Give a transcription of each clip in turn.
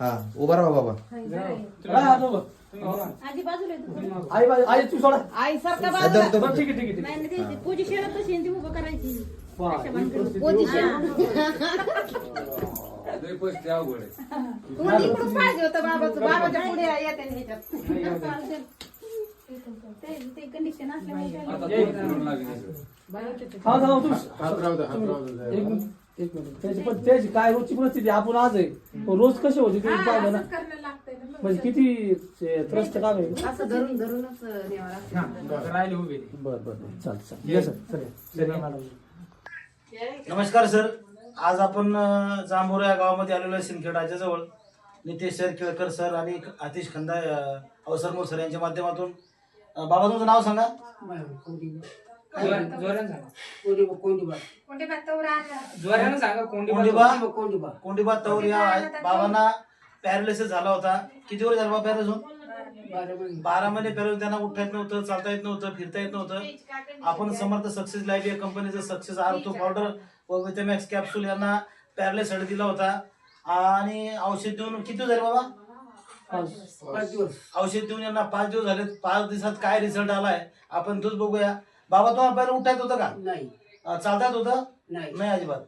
हा उभा राहा बाबा. आधी बाजूला आहे तू. आई बाई आई तू सोडा. आई सारखा बाजूला. धर, धर. बरं, ठीक आहे ठीक नाही नाही, ते पोझिशन तशी आहे, ती उभं करायची. अशा. परिस्थिती पोझिशन लय पैसे अवघड आहे. तुम्हाला इकडून पाहिजे होतं बाबाचं. बाबाच्या पुढे येते ना ह्याच्यात. चालतं. ते ते कंडिशन असल्यामुळे त्याला- आता दोन फिरून लागले हा जाऊ तू एक मिनिट. एक मिनिट त्याची पण त्याची काय रोजची परिस्थिती आपण आज आहे. पण रोज कसे होते तुम्ही पाहिलं ना. म्हणजे किती ते त्रस्त काम आहे. असं धरून धरूनच न्यावं लागतं. राहिले उभे. बरं बरं चाल चाल ये. सर चल चल, या. मॅडम. नमस्कार सर. आज आपण अ, जांभोरा या गावामध्ये आलेलो आहे सिंदखेडाच्या जवळ नितेश सर केळकर सर आणि आतिश खंदा अ, अवसरमोल सर यांच्या माध्यमातून. अ, बाबा तुमचं नाव सांगा? जोरानं सांगा. जोरानं सांगा कोंडी कोंडिबा कोंडिबा तौर या. बाबांना पॅरालिसिस झाला होता. किती वर्ष झालं पॅरालिस होऊन? बारा महिने पॅरालिस त्यांना उठता येत नव्हतं चालता येत नव्हतं फिरता येत नव्हतं. आपण समर्थ सक्सेस लाईफ या कंपनीचं सक्सेस आर्थो पावडर व विटॅमॅक्स कॅप्सूल यांना पॅरालिससाठी दिला होता. आणि औषध देऊन किती दिवस झाले बाबा? औषध देऊन यांना पाच दिवस झाले पाच दिवसात काय रिझल्ट आलाय? आपण तोच बघूया. बाबा तुम्हाला पहिलं उठता येत होतं का? नाही. अं, चालता येत होतं? नाही. नाही अजिबात.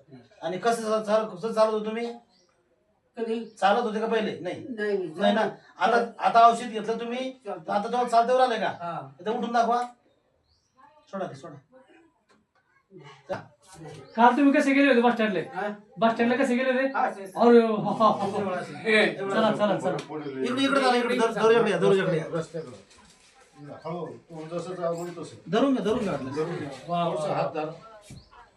आणि कसं चा- चाल कसं चालत होतं तुम्ही? कधी? चालत होते का पहिले? नाही. नाही नाही. ना? आता आता औषध घेतलं तुम्ही? चालतं. आता तुम्हाला चालते आले का? हा. इथं उठून दाखवा. सोडा ते सोडा. काल तुम्ही कसे गेले होते बस स्टँडला हा? बस स्टँडला कसे गेले होते? हा, अरे हा, हा, हा. चला चला चला. इकडे इकडे चला इकडे दर- या. धरून घ्या धरून घ्या. वा, वा, वा.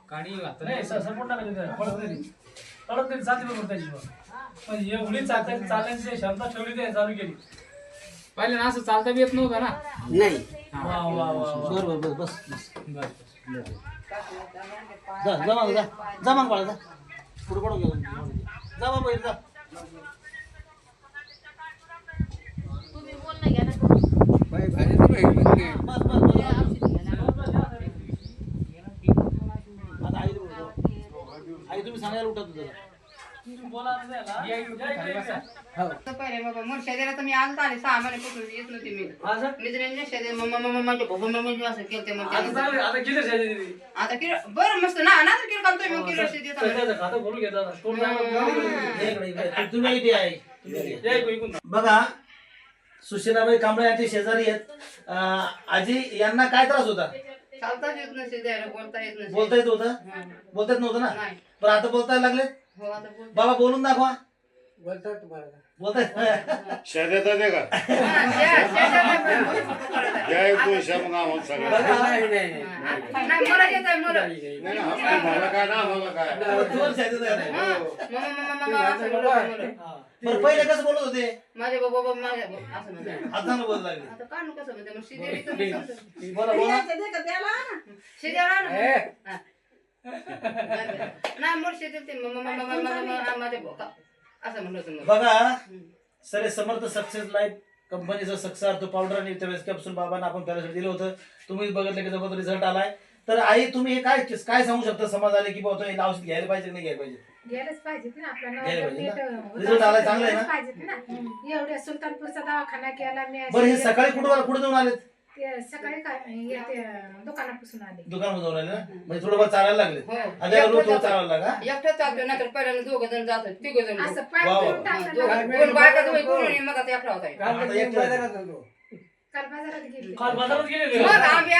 काडी घातलं नाही सर त्याला. पळत नाही. ती. पळत नाही बरोबर त्याची पण. पण एवढी चालण्याची चालण्याची क्षमता ठेवली ते चालू केली. पहिले ना असं चालता बी येत नव्हतं ना? नाही. वा वा वा वा. बरं बरं बस बस. बरं. जा जा मग जा. जा मग बाळा जा. पुढे पडून घ्या जा बाबा इथं जा तुम्ही बोल ना घ्या ना बस बस बस आता आई आई तुम्ही सांगायला उठत होता. तर पहिले बाबा मग शेजाऱ्या तर मी आज आले सहा महिन्यापासून येत नव्हते मी. हा. मित्रांनी मम्मा मम्मा माझ्या बाबा मम्मा असं केलं मग आता बरं मस्त ना ना तर शेती आता. बघा सुशीलाबाई कांबळे यांचे शेजारी आहेत. अं, आजी यांना काय त्रास होता? चालताच येत नसे द्यायला बोलता येत नसे बोलता येत होतं? हं. बोलता येत नव्हतं ना? नाही. पण आता बोलतायला लागले? हो आता बोल बाबा बोलून दाखवा. बोलतात तुम्हाला. शर्यत आहे का हा, शे- शेजारला पण- या एक दोन शा मग आम्हाला सगळं नाही नाही हा, नाही मला ना काय ना आम्हाला काय. हा, होते. बरं पहिले कसं बोलत होते माझे बाबा बाबा माझ्या बाबा असं म्हणतात चांगलं बोलत लागले आता कानू कसं म्हणते मग शिदेरी तर मी समजत. बोला बोला आला ना. हा. नाही मोर शिदेरी ते मम्मा मम्मा मम्मा मम्मा माझ्या बाबा असं म्हणलं होतं मला. बघा सर समर्थ सक्सेस लाईफ कंपनीचं सक्सेस तो पावडर आणि विटॅमिन्स कॅप्सूल बाबांना आपण त्याला दिलं होतं. तुम्ही बघितलं की जबरदस्त रिझल्ट आलाय. तर आई तुम्ही हे काय काय सांगू शकता समाजाला की बाबा तुम्ही औषध घ्यायला पाहिजे की नाही घ्यायला पाहिजे? गेलंच पाहिजेत ना आपल्याला. पाहिजे ना? नीट रिझल्ट आलाय चांगला आहे ना? पाहिजेत ना? एवढ्या सुलतानपूरचा दवाखाना केला मी. बरं हे सकाळी कुठं कुठे जाऊन आलेत? ते सकाळी काय हे ते दुकानापासून आले दुकानामध्ये जाऊन आले ना म्हणजे थोडंफार चालायला लागले हो. आता रोज थोडं चालायला लागा चालतो पहिल्यांदा दोघं जण जातात तिघ जण असं पाय वा, वा. फिरून हा, टाकलं दोघं- ना. दोन बायका दोघं कोणी मग आता एकटा होता आता एकटं बाजारात होतो. काल बाजारात गेले काल बाजारात गेले होते मग का? आम्ही